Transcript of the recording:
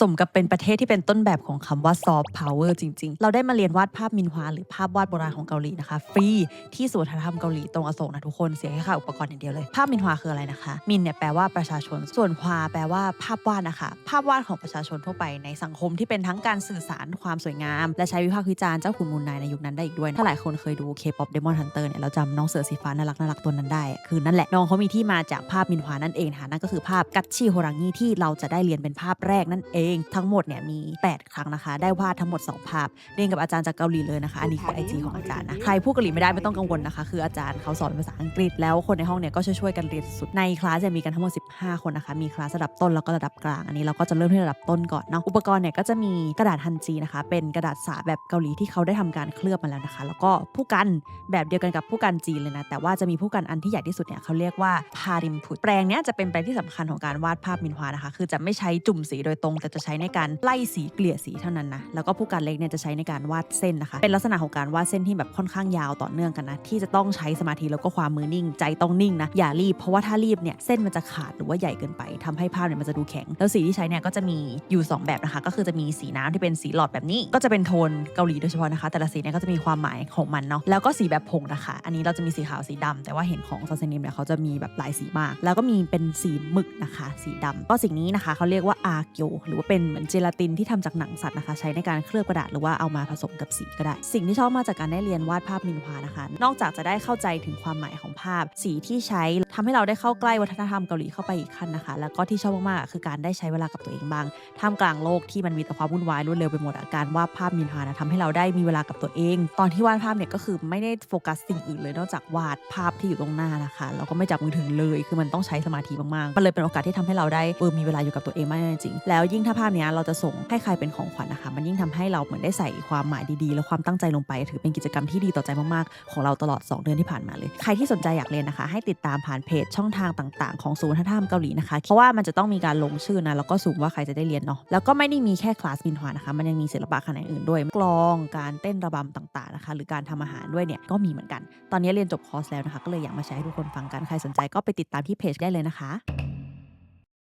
สมกับเป็นประเทศที่เป็นต้นแบบของคำว่าซอฟต์พาวเวอร์จริง ๆ เราได้มาเรียนวาดภาพมินฮวาหรือภาพวาดโบราณของเกาหลีนะคะ ฟรีที่ศูนย์วัฒนธรรมเกาหลีตรงอโศกนะทุกคนเสียแค่ค่าอุปกรณ์อย่างเดียวเลย ภาพมินฮวาคืออะไรนะคะ มินเนี่ยแปลว่าประชาชนส่วนฮวาแปลว่าภาพวาดนะคะ ภาพวาดของประชาชนทั่วไปในสังคมที่เป็นทั้งการสื่อสารความสวยงาม และใช้วิพากษ์วิจารณ์เจ้าขุนมูลนายในยุคนั้นได้อีกด้วยถ้าหลายคนเคยดู K-pop Demon Hunter เนี่ยเราจำน้องเสือสีฟ้าน่ารักน่ารักตัวนั้นได้ คือนั่นแหละน้องเขามีที่มาจากภาพมินฮวานั่นเองนะคะนั่นก็คือภาพกัตชิโฮรังงีที่เราจะได้เรียนเป็นภาพแรกนั่นเองทั้งหมดเนี่ยมี 8 ครั้งนะคะ ได้วาดทั้งหมด 2 ภาพ เรียนกับอาจารย์จากเกาหลีเลยนะคะ อันนี้คือไอจีของอาจารย์นะ ใครพูดเกาหลีไม่ได้ไม่ต้องกังวลนะคะ คืออาจารย์เขาสอนเป็นภาษาอังกฤษ แล้วคนในห้องเนี่ยก็ช่วยๆกันเรียนสุด ในคลาสจะมีกันทั้งหมด 15 คนนะคะ มีคลาสระดับต้นแล้วก็ระดับกลาง อันนี้เราก็จะเริ่มที่ระดับต้นก่อนเนาะ อุปกรณ์เนี่ยก็จะมีกระดาษฮันจีนะคะ เป็นกระดาษสาแบบเกาหลีที่เขาได้ทำการเคลือบมาแล้วนะคะ แล้วก็ผู้กันแบบเดียวกันกับผู้กันจีนเลยนะ แต่ว่าจะมีผู้กันอันที่ใหญ่ที่สุดเนี่ยเขาเรียกว่าพาริมพุตแปรงเนี้ยจะเป็นแปรงที่สำคัญของการวาดภาพมินฮวานะคะ คือจะไม่ใช้จุ่มสีโดยตรงแต่จะใช้ในการไล่สีเกลี่ยสีเท่านั้นนะ แล้วก็ผู้กันเล็กเนี่ยจะใช้ในการวาดเส้นนะคะ เป็นลักษณะของการวาดเส้นที่แบบค่อนข้างยาวต่อเนื่องกันนะ ที่จะต้องใช้สมาธิแล้วก็ความมือนิ่ง ใจต้องนิ่งนะ อย่ารีบ เพราะว่าถ้ารีบเนี่ยเส้นมันจะขาดหรือว่าใหญ่เกินไปทำให้ภาพเนี่ยมันจะดูแข็ง แล้วสีที่ใช้เนี่ยก็จะมีอยู่ 2 แบบนะคะ ก็คือจะมีสีน้ำที่เป็นสีหลอดแบบนี้ ก็จะเป็นโทนเกาหลีโดยเฉพาะนะคะ แต่ละสีเนี่ยก็จะมีความหมายของมันเนาะ แล้วก็สีแบบผงนะคะ อันนี้เราจะมีสีขาวสีดำแต่ว่าเห็นของซอนเซนิมเนี่ยเขาจะมีแบบหลายสีมาก แล้วก็มีเป็นสีหมึกนะคะ สีดำก็สิ่งนี้นะคะเขาเรียกว่าอาเกียวหรือว่าเป็นเหมือนเจลาตินที่ทำจากหนังสัตว์นะคะ ใช้ในการเคลือบกระดาษหรือว่าเอามาผสมกับสีก็ได้ สิ่งที่ชอบมาจากการได้เรียนวาดภาพมินฮวานะคะ นอกจากจะได้เข้าใจถึงความหมายของภาพ สีที่ใช้ ทำให้เราได้เข้าใกล้วัฒนธรรมเกาหลีเข้าไปอีกขั้นนะคะ แล้วก็ที่ชอบมากๆคือการได้ใช้เวลากับตัวเองบ้าง ท่ามกลางโลกที่มันมีแต่ความวุ่นวายรวดเร็วไปหมดอะการวาดภาพมินฮานะทำให้เราได้มีเวลากับตัวเอง ตอนที่วาดภาพเนี่ยก็คือไม่ได้โฟกัสสิ่งอื่นเลยนอกจากวาดภาพที่อยู่ตรงหน้านะคะแล้วก็ไม่จับมือถือเลย คือมันต้องใช้สมาธิมากๆมันเลยเป็นโอกาสที่ทำให้เราได้เออมีเวลาอยู่กับตัวเองมากจริงๆแล้วยิ่งถ้าภาพเนี้ยเราจะส่งให้ใครเป็นของขวัญนะคะ มันยิ่งทำให้เราเหมือนได้ใส่ความหมายดีๆ และความตั้งใจลงไป ถือเป็นกิจกรรมที่ดีต่อใจมากๆ ของเราตลอด 2 เดือนที่ผ่านมาเลย ใครที่สนใจอยากเรียนนะคะ ให้ติดตามผ่านเพจช่องทางต่างๆ ของศูนย์วัฒนธรรมเกาหลีนะคะ เพราะว่ามันจะต้องมีการลงชื่อนะ แล้วก็สูงว่าใครจะได้เรียนเนาะ แล้วก็ไม่ได้มีแค่คลาสบินฮวานะคะ มันยังมีศิลปะแขนงอื่นด้วย กลอง การเต้นระบำต่างๆนะคะ หรือการทำอาหารด้วยเนี่ย ก็มีเหมือนกัน ตอนนี้เรียนจบคอร์สแล้วนะคะ ก็เลยอยากมาแชร์ให้ทุกคนฟังกัน ใครสนใจก็ไปติดตามที่เพจได้เลยนะคะ